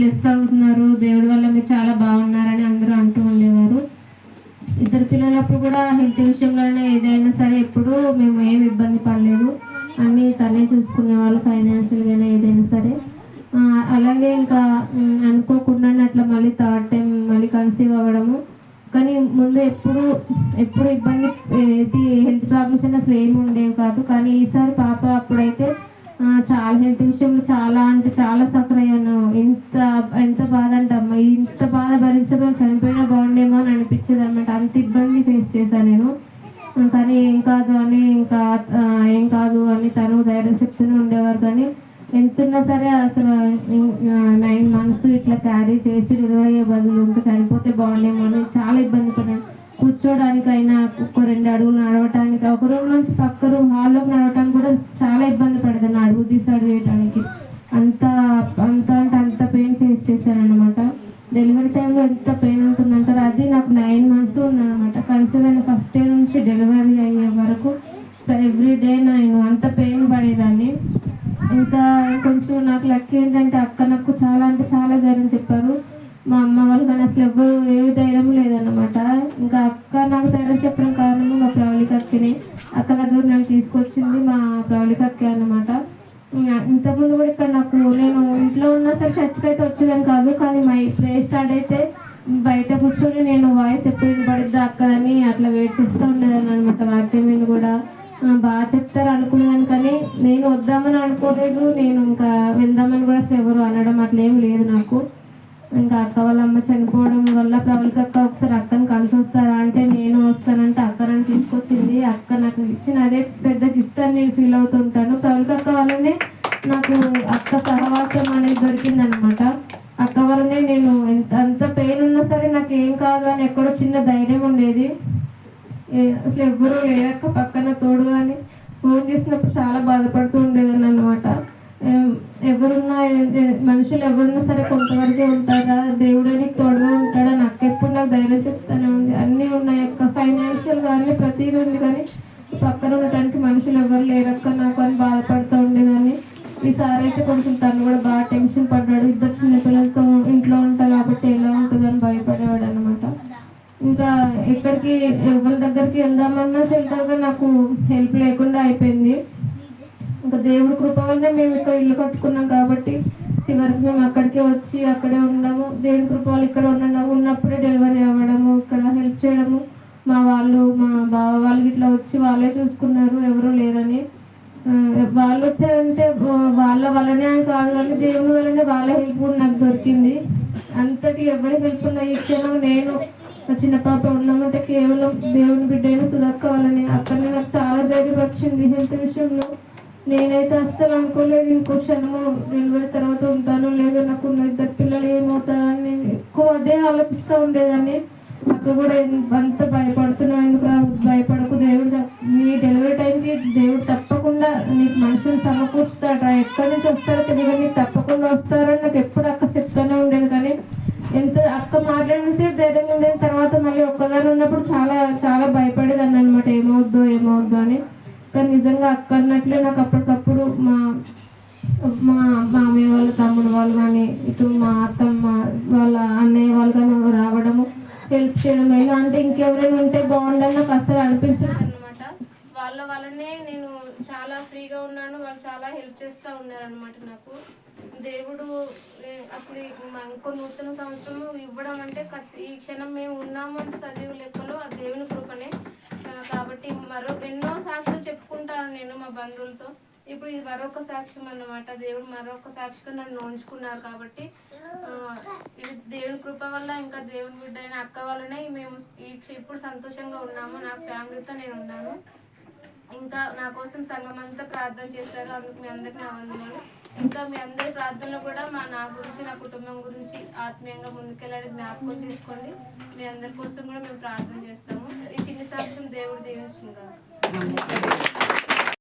Bless అవుతున్నారు. దేవుడి వల్ల మీరు చాలా బాగున్నారని అందరూ అంటూ ఉండేవారు. ఇద్దరు పిల్లలప్పుడు కూడా హెల్త్ విషయంలోనే ఏదైనా సరే ఎప్పుడు మేము ఏమి ఇబ్బంది పడలేదు. అన్నీ తనే చూసుకునే వాళ్ళు ఫైనాన్షియల్గానే ఏదైనా సరే. అలాగే ఇంకా అనుకోకుండా అట్లా మళ్ళీ థర్డ్ టైం మళ్ళీ కన్సీవ్ అవ్వడము. కానీ ముందు ఎప్పుడు ఎప్పుడు ఇబ్బంది ఏది హెల్త్ ప్రాబ్లమ్స్ అయినా అసలు ఏమి ఉండేవి కాదు. కానీ ఈసారి పాప అప్పుడైతే చాలా హెల్త్ విషయంలో చాలా అంటే చాలా సఫర్ అయ్యాను. ఎంత ఎంత బాధ అంటే అమ్మ ఇంత బాధ భరించడం చనిపోయినా బాగుండేమో అని అనిపించేది అనమాట అంత ఇబ్బంది ఫేస్ చేశాను నేను. కానీ ఏం కాదు అని ఇంకా ఏం కాదు అని తను ధైర్యం చెప్తూనే ఉండేవారు కానీ ఎంతున్నా సరే అసలు నైన్ మంత్స్ ఇట్లా క్యారీ చేసి డెలివరీ అయ్యే బదులు ఇంకా చనిపోతే బాగుండేమో అని చాలా ఇబ్బంది పడ్డాను. కూర్చోడానికైనా ఒక రెండు అడుగులు నడవటానికి ఒక రూమ్ నుంచి పక్క రూమ్ హాల్లోకి నడవటానికి కూడా చాలా ఇబ్బంది పడేదాన్ని అడుగు తీసి అడుగు వేయటానికి అంత అంత అంటే అంత పెయిన్ ఫేస్ చేశాను అనమాట డెలివరీ టైంలో ఎంత పెయిన్ ఉంటుందంటారు అది నాకు నైన్ మంత్స్ ఉందన్నమాట. కన్సీవ్ అయిన ఫస్ట్ డే నుంచి డెలివరీ అయ్యే వరకు ఎవ్రీ డే నేను అంత పెయిన్ పడేదాన్ని. ఇంకా కొంచెం నాకు లక్ ఏంటంటే అక్క నాకు చాలా అంటే చాలా ధైర్యం చెప్పారు. మా అమ్మ వాళ్ళు కానీ అసలు ఎవ్వరు ఏ ధైర్యం లేదన్నమాట. అక్క నాకు తయారు చెప్పడం కారణము మా ప్రావళిక అక్కనే. అక్క దగ్గర నన్ను తీసుకొచ్చింది మా ప్రావళిక అక్కే అన్నమాట. ఇంతకుముందు కూడా ఇక్కడ నాకు నేను ఇంట్లో ఉన్నా సరే చర్చికి అయితే వచ్చేదాన్ని కాదు కానీ మై ప్రే స్టార్ట్ అయితే బయట కూర్చొని నేను వాయిస్ ఎప్పుడు వినపడిద్దా అక్కదని అట్లా వెయిట్ చేస్తూ ఉండేదాన్ని అనమాట వాక్యం నేను కూడా బాగా చెప్తారు అనుకునేదాన్ని కానీ నేను వద్దామని అనుకోలేదు. నేను ఇంకా వెళ్దామని కూడా అసలు ఎవరు అనడం అట్లా ఏం లేదు నాకు. ఇంకా అక్క వాళ్ళ అమ్మ చనిపోవడం వల్ల ప్రవళిక అక్క ఒకసారి అక్కని కలిసి వస్తారా అంటే నేను వస్తానంటే అక్క నన్ను తీసుకొచ్చింది. అక్క నాకు ఇచ్చిన అదే పెద్ద గిఫ్ట్ అని నేను ఫీల్ అవుతుంటాను. ప్రవళిక అక్క వల్లనే నాకు అక్క సహవాసం అనేది దొరికింది అనమాట అక్క వల్లనే నేను ఎంత అంత పెయిన్ ఉన్నా సరే నాకు ఏం కాదు అని ఎక్కడో చిన్న ధైర్యం ఉండేది. అసలు ఎవ్వరూ లేరక్క పక్కన తోడు అని ఫోన్ చేసినప్పుడు చాలా బాధపడుతూ ఉండేదాన్ని అనమాట ఎవరున్నా మనుషులు ఎవరున్నా సరే కొంతవరకే ఉంటారు. ఫైనాన్షియల్ కానీ ప్రతిదీ ఉంది కానీ పక్కన ఉండటానికి మనుషులు ఎవరు లేరక్క నాకు అని బాధపడుతూ ఉండేదాన్ని. ఈసారి అయితే కొంచెం తను కూడా బాగా టెన్షన్ పడ్డాడు. ఇద్దరు చిన్నపిల్లలతో ఇంట్లో ఉంటా కాబట్టి ఎలా ఉంటుందని భయపడేవాడు అనమాట ఇంకా ఎక్కడికి ఎవరి దగ్గరికి వెళ్దామన్నా సెల్టర్గా నాకు హెల్ప్ లేకుండా అయిపోయింది. ఇంకా దేవుడి కృప వల్ల మేము ఇక్కడ ఇల్లు కట్టుకున్నాం కాబట్టి చివరికి మేము అక్కడికే వచ్చి అక్కడే ఉన్నాము. దేవుడి కృప వల్ల ఇక్కడ ఉన్న ఉన్నప్పుడే డెలివరీ అవ్వడము ఇక్కడ హెల్ప్ చేయడము మా వాళ్ళు మా బావ వాళ్ళు ఇట్లా వచ్చి వాళ్ళే చూసుకున్నారు ఎవరు లేరని ఆ, వాళ్ళు వచ్చారంటే వాళ్ళ వల్లనే అని కాదు కానీ దేవుని వల్లనే వాళ్ళ హెల్ప్ కూడా నాకు దొరికింది. అంతటి ఎవరి హెల్ప్ ఉన్న ఈ క్షణం నేను చిన్న పాప ఉన్నామంటే కేవలం దేవుని బిడ్డైన సుధక్క వల్లనే అక్కడనే నాకు చాలా ధైర్యం వచ్చింది హెల్త్ విషయంలో. నేనైతే అస్సలు అనుకోలేదు ఇంకో క్షణము డెలివరీ తర్వాత ఉంటానో లేదో. నాకు ఇద్దరు పిల్లలు ఏమవుతారని నేను ఎక్కువ అదే ఆలోచిస్తూ ఉండేదాన్ని. అక్క కూడా అంత భయపడుతున్నావు ఎందుకు వస్తారని నాకు ఎప్పుడు అక్క చెప్తూనే ఉండేది కానీ ఎంత అక్క మాట్లాడిన సేపు ధైర్యంగా ఉండేది. తర్వాత మళ్ళీ ఒక్కదాని ఉన్నప్పుడు చాలా చాలా భయపడేదాన్ని అనమాట ఏమవుద్దో ఏమవుద్దో అని. కానీ నిజంగా అక్క అన్నట్లే నాకు అప్పటికప్పుడు మా మా మామయ్య వాళ్ళ తమ్ముడు వాళ్ళు కానీ ఇటు మా అత్తమ్మ వాళ్ళ అన్నయ్య వాళ్ళు కానీ రావడము హెల్ప్ చేయడం అయినా అంటే ఇంకెవరైనా ఉంటే బాగుండని నాకు అసలు అనిపించదు అనమాట వాళ్ళ వల్లనే నేను చాలా ఫ్రీగా ఉన్నాను వాళ్ళు చాలా హెల్ప్ చేస్తూ ఉన్నారనమాట నాకు. దేవుడు అసలు ఇంకో నూతన సంవత్సరం ఇవ్వడం అంటే ఈ క్షణం మేము ఉన్నాము అంటే సజీవ లెక్కలో ఆ దేవుని కృపనే. కాబట్టి మరో ఎన్నో సాక్షులు చెప్పుకుంటాను నేను మా బంధువులతో. ఇప్పుడు ఇది మరొక సాక్ష్యం అన్నమాట. దేవుడు మరొక సాక్షిగా నన్ను ఉంచుకున్నారు కాబట్టి ఇది దేవుని కృప వల్ల ఇంకా దేవుని బిడ్డ అయిన అక్క వల్లనే మేము ఈ ఇప్పుడు సంతోషంగా ఉన్నాము. నా ఫ్యామిలీతో నేను ఉన్నాను. ఇంకా నా కోసం సంఘం అంతా ప్రార్థన చేశారు. అందుకు మీ అందరికి నా వందనాలు. ఇంకా మీ అందరి ప్రార్థనలో కూడా మా నా గురించి నా కుటుంబం గురించి ఆత్మీయంగా ముందుకెళ్ళాలని జ్ఞాపకం చేసుకోండి. మీ అందరి కోసం కూడా మేము ప్రార్థన చేస్తాము. ఈ చిన్న సాక్ష్యం దేవుడు దీవించుగా